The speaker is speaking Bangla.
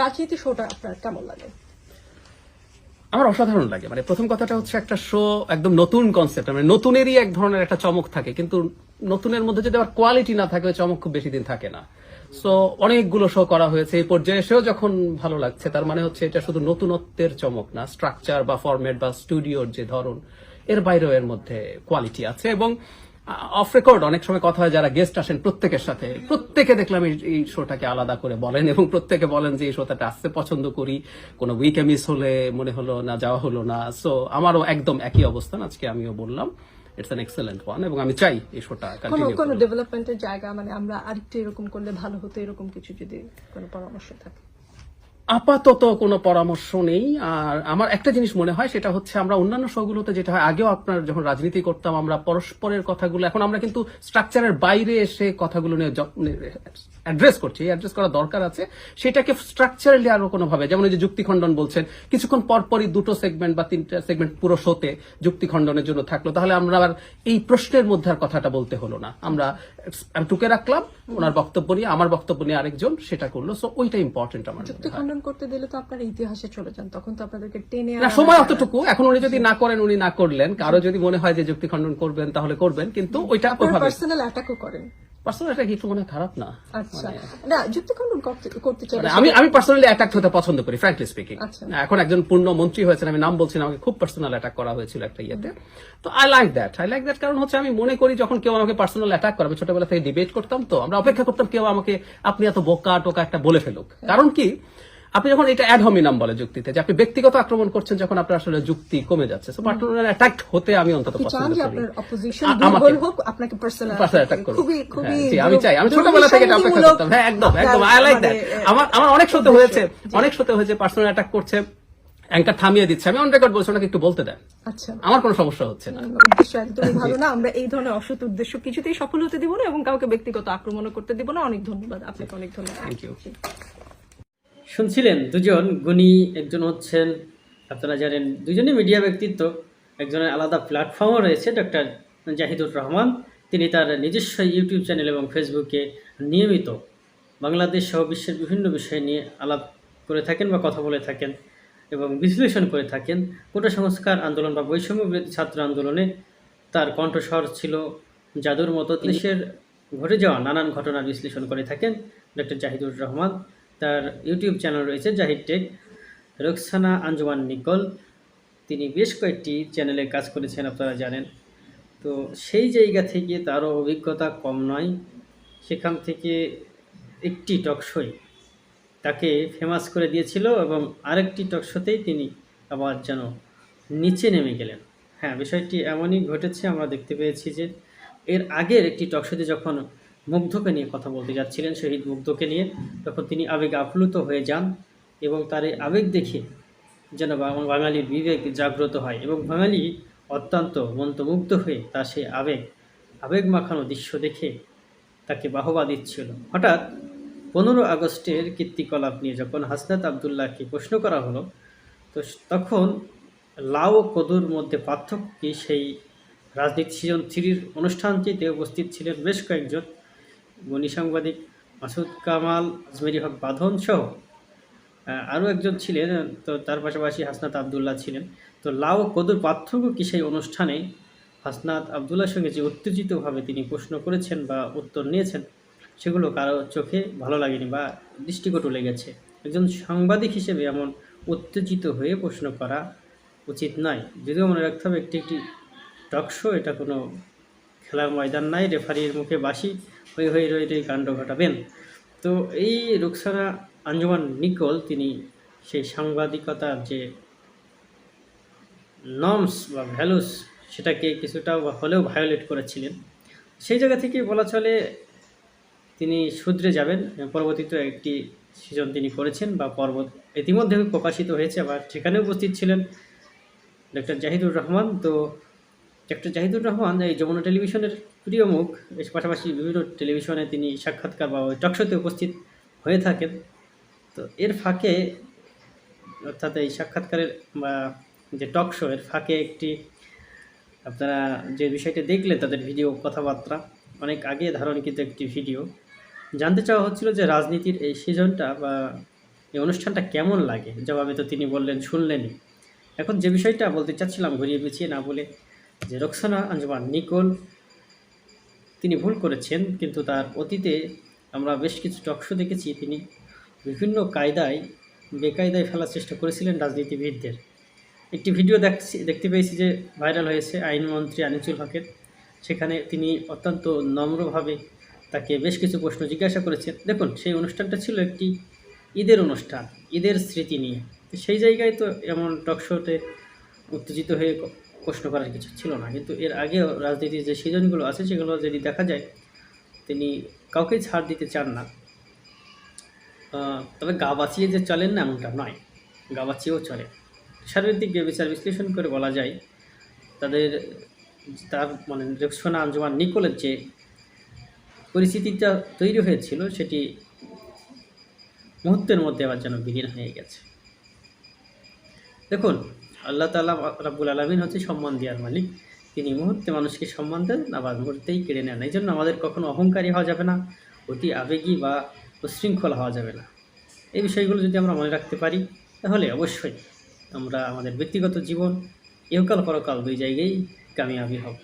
রাজনীতি শোটা আপনার কেমন লাগে? আমার অসাধারণ লাগে। মানে প্রথম কথাটা হচ্ছে একটা শো একদম নতুন কনসেপ্ট মানে নতুনেরই এক ধরনের একটা চমক থাকে, কিন্তু নতুনের মধ্যে যদি আবার কোয়ালিটি না থাকে চমক খুব বেশি দিন থাকে না। সো অনেকগুলো শো করা হয়েছে। এই পর্যায়ে এসেও যখন ভালো লাগছে, তার মানে হচ্ছে এটা শুধু নতুনত্বের চমক না স্ট্রাকচার বা ফরম্যাট বা স্টুডিওর যে ধরন, এর বাইরেও এর মধ্যে কোয়ালিটি আছে। এবং অফ রেকর্ড অনেক সময় কথা হয় যারা গেস্ট আসেন প্রত্যেকের সাথে। প্রত্যেকে দেখলাম এই- শোটাকে আলাদা করে বলেন এবং প্রত্যেকে বলেন যে এই শোটাতে আসতে পছন্দ করি। কোনো উইকে মিস হলে মনে হলো না যাওয়া হলো না। সো আমারও একদম একই অবস্থান আজকে আমিও বললাম। ইটস অ্যান এক্সেলেন্ট ওয়ান এবং আমি চাই এই শোটা কোনো কন্টিনিউ কোনো ডেভেলপমেন্টের জায়গা মানে আমরা আরেকটু এরকম করলে ভালো হতো এরকম কিছু যদি কোনো পরামর্শ থাকে। আপাতত কোনো পরামর্শ নেই। আর আমার একটা জিনিস মনে হয়, সেটা হচ্ছে আমরা অন্যান্য শোগুলোতে যেটা হয়, আগেও আপনার যখন রাজনীতি করতাম, আমরা পরস্পরের কথাগুলো, এখন আমরা কিন্তু স্ট্রাকচারের বাইরে এসে কথাগুলো নিয়ে অ্যাড্রেস করছি অ্যাড্রেস করা দরকার আছে। সেটাকে স্ট্রাকচারালি আরও কোনোভাবে যেমন এই যে যুক্তি খণ্ডন বলছেন কিছুক্ষণ পরপরই দুটো সেগমেন্ট বা তিনটা সেগমেন্ট পুরো শোতে যুক্তি খণ্ডনের জন্য থাকল। তাহলে আমরা আবার এই প্রশ্নের মধ্যে আর কথাটা বলতে হলো না। আমরা আমি টুকে রাখলাম ওনার বক্তব্য নিয়ে আমার বক্তব্য নিয়ে আরেকজন সেটা করল। সো ওইটা ইম্পর্টেন্ট আমার যুক্তি খণ্ডন করতে দিলে তো আপনার ইতিহাসে চলে যান তখন তো আপনাদেরকে টেনে না সময় অতটুকু। এখন উনি যদি না করেন উনি না করলেন। কারও যদি মনে হয় যে যুক্তি খণ্ডন করবেন তাহলে করবেন। কিন্তু ওইটা পার্সোনাল অ্যাটাকও করেন। পার্সোনাল এটা কিছু মনে খারাপ না। আচ্ছা। না যুক্তি খণ্ডন করতে- চাই মানে আমি আমি পার্সোনালি অ্যাটাক হতে পছন্দ করি ফ্র্যাঙ্কলি স্পিকিং আচ্ছা। এখন একজন পূর্ণ মন্ত্রী হয়েছেন আমি নাম বলছি আমাকে খুব পার্সোনাল অ্যাটাক করা হয়েছিল একটা ইয়েতে। তো I like that I like that কারণ হচ্ছে আমি মনে করি যখন কেউ আমাকে পার্সোনাল অ্যাটাক করবে ছোটবেলা থেকে ডিবেট করতাম তো আমরা অপেক্ষা করতাম কেউ আমাকে আপনি এত বোকা টোকা একটা বলে ফেলুক। কারণ কি? আপনি যখন এটা অ্যাডহমিনাম বলে যুক্তিতে যে আপনি ব্যক্তিগত আক্রমণ করছেন যখন আপনার আসলে যুক্তি কমে যাচ্ছে সো পার্সোনাল অ্যাটাক হতে আমি অন্তত পছন্দ করি। আপনার অপোজিশন দুর্বল হোক আপনাকে পার্সোনাল অ্যাটাক করুক। খুবই খুবই হ্যাঁ, আমি চাই আমি ছোটবেলা থেকে এটা অপেক্ষা করতাম। হ্যাঁ একদম একদম আই লাইক দ্যাট আমার আমার অনেক সত্যি হয়েছে অনেক সত্যি হয়েছে পার্সোনাল অ্যাটাক করছে অ্যাঙ্কার থামিয়ে দিচ্ছে। আমি অন রেকর্ড বলছি ওনাকে একটু বলতে দেন। আচ্ছা। আমার কোনো সমস্যা হচ্ছে না। উদ্দেশ্য একদমই ভালো না। আমরা এই ধরনের অসৎ উদ্দেশ্য কিছুতেই সফল হতে দিব না এবং কাউকে ব্যক্তিগত আক্রমণও করতে দিব না। অনেক ধন্যবাদ। আপনাকে অনেক ধন্যবাদ। থ্যাংক ইউ শুনছিলেন দুজন গুণী, একজন হচ্ছেন, আপনারা জানেন, দুজনই মিডিয়া ব্যক্তিত্ব, একজনের আলাদা প্ল্যাটফর্মও রয়েছে ডক্টর জাহিদুর রহমান। তিনি তার নিজস্ব ইউটিউব চ্যানেল এবং ফেসবুকে নিয়মিত বাংলাদেশ সহ বিশ্বের বিভিন্ন বিষয় নিয়ে আলাপ করে থাকেন বা কথা বলে থাকেন এবং বিশ্লেষণ করে থাকেন। কোটা সংস্কার আন্দোলন বা বৈষম্য বিরোধী ছাত্র আন্দোলনে তার কণ্ঠস্বর ছিল জাদুর মতো। দেশের ঘটে যাওয়া নানান ঘটনার বিশ্লেষণ করে থাকেন ডক্টর জাহিদুর রহমান। তার ইউটিউব চ্যানেল রয়েছে জাহিদ টেক। রোকসানা, আঞ্জুমান, নিকল, তিনি বেশ কয়েকটি চ্যানেলে কাজ করেছেন, আপনারা জানেন। তো সেই জায়গা থেকে তারও অভিজ্ঞতা কম নয়। সেখান থেকে একটি টকশোই তাকে ফেমাস করে দিয়েছিল এবং আরেকটি টকশোতেই তিনি আবার যেন নিচে নেমে গেলেন। হ্যাঁ বিষয়টি এমনই ঘটেছে, আমরা দেখতে পেয়েছি যে এর আগের একটি টকশোতে যখন মুগ্ধকে নিয়ে কথা বলতে যাচ্ছিলেন, শহীদ মুগ্ধকে নিয়ে। তখন তিনি আবেগ আপ্লুত হয়ে যান এবং তার এই আবেগ দেখে যেন বাঙালির বিবেক জাগ্রত হয় এবং বাঙালি অত্যন্ত মন্ত্রমুগ্ধ হয়ে তার সেই আবেগ আবেগ মাখানো দৃশ্য দেখে তাকে বাহবা দিচ্ছিল। হঠাৎ পনেরো আগস্টের কীর্তিকলাপ নিয়ে যখন হাসনাত আবদুল্লাহকে প্রশ্ন করা হলো, তো তখন লাউ ও কদুর মধ্যে পার্থক্য সেই রাজনীতি সিজন থ্রির অনুষ্ঠানটিতে উপস্থিত ছিলেন বেশ কয়েকজন গণী সাংবাদিক মাসুদ কামাল, আজমেরি হক বাঁধন সহ আরও একজন ছিলেন, তো তার পাশাপাশি হাসনাত আবদুল্লাহ ছিলেন। তো লাউ ও কদুর পার্থক্য কি সেই অনুষ্ঠানে? হাসনাত আবদুল্লাহর সঙ্গে যে উত্তেজিতভাবে তিনি প্রশ্ন করেছেন বা উত্তর নিয়েছেন, সেগুলো কারও চোখে ভালো লাগেনি বা দৃষ্টিকটু লেগেছে। একজন সাংবাদিক হিসেবে এমন উত্তেজিত হয়ে প্রশ্ন করা উচিত নয়। যদিও মনে রাখতে হবে, একটি একটি টক শো, এটা কোনো খেলার ময়দান নাই, রেফারির মুখে বাসি হয়ে হয়ে রয়ে এই কাণ্ড ঘটাবেন। তো এই রুকসানা আঞ্জুমান নিকল, তিনি সেই সাংবাদিকতার যে নর্মস বা ভ্যালুস সেটাকে কিছুটা বা হলেও ভায়োলেট করেছিলেন। সেই জায়গা থেকে বলা চলে তিনি শুধরে যাবেন। পরবর্তীতে একটি সিজন তিনি করেছেন বা পর্ব ইতিমধ্যে প্রকাশিত হয়েছে, আবার সেখানে উপস্থিত ছিলেন ডক্টর জাহিদুর রহমান। তো ডক্টর জাহিদুর রহমান এই যমুনা টেলিভিশনের প্রিয় মুখ। এর পাশাপাশি বিভিন্ন টেলিভিশনে তিনি সাক্ষাৎকার বা টকশোতে উপস্থিত হয়ে থাকেন। তো এর ফাঁকে অর্থাৎ এই সাক্ষাৎকারের বা যে টক শো এর ফাঁকে একটি আপনারা যে বিষয়টি দেখলেন তাদের ভিডিও কথাবার্তা, অনেক আগে ধারণকৃত একটি ভিডিও জানতে চাওয়া হচ্ছিল যে রাজনীতির এই সিজনটা বা এই অনুষ্ঠানটা কেমন লাগে? জবাবে তো তিনি বললেন, শুনলেনই। এখন যে বিষয়টা বলতে চাচ্ছিলাম, ঘুরিয়ে পেঁচিয়ে না বলে যে রোকসানা আঞ্জুমান নিকোল, তিনি ভুল করেছেন, কিন্তু তার অতীতে আমরা বেশ কিছু টকশো দেখেছি। তিনি বিভিন্ন কায়দায়, বেকায়দায় ফেলার চেষ্টা করেছিলেন রাজনীতিবিদদের। একটি ভিডিও দেখছি, দেখতে পেয়েছি যে ভাইরাল হয়েছে আইনমন্ত্রী আনিসুল হকের। সেখানে তিনি অত্যন্ত নম্রভাবে তাকে বেশ কিছু প্রশ্ন জিজ্ঞাসা করেছেন। দেখুন, সেই অনুষ্ঠানটা ছিল একটি ঈদের অনুষ্ঠান, ঈদের স্মৃতি নিয়ে। সেই জায়গায় তো এমন টকশোতে উত্তেজিত হয়ে প্রশ্ন করার কিছু ছিল না। কিন্তু এর আগেও রাজনীতির যে সিজনগুলো আছে, সেগুলো যদি দেখা যায়, তিনি কাউকে ছাড় দিতে চান না। তবে গা বাঁচিয়ে যে চলেন না, এমনটা নয়। গা বাঁচিয়েও চলে। শারীরিক বিচার বিশ্লেষণ করে বলা যায়, তাদের, তার মানে রেক্সোনা আঞ্জুমান নিকোলের যে পরিস্থিতিটা তৈরি হয়েছিল, সেটি মুহূর্তের মধ্যে আবার যেন বিলীন হয়ে গেছে। দেখুন আল্লাহ তালা রাবুল আলমিন হচ্ছে সম্মান দেওয়ার মালিক। তিনি মুহূর্তে মানুষকে সম্মান দেন আবার মুহূর্তেই কেড়ে নেন। এই জন্য আমাদের কখনো অহংকারী হওয়া যাবে না, অতি আবেগী বা উশৃঙ্খল হওয়া যাবে না। এই বিষয়গুলো যদি আমরা মনে রাখতে পারি, তাহলে অবশ্যই আমরা আমাদের ব্যক্তিগত জীবন ইহকাল পরকাল দুই জায়গায় কামিয়াবি হব।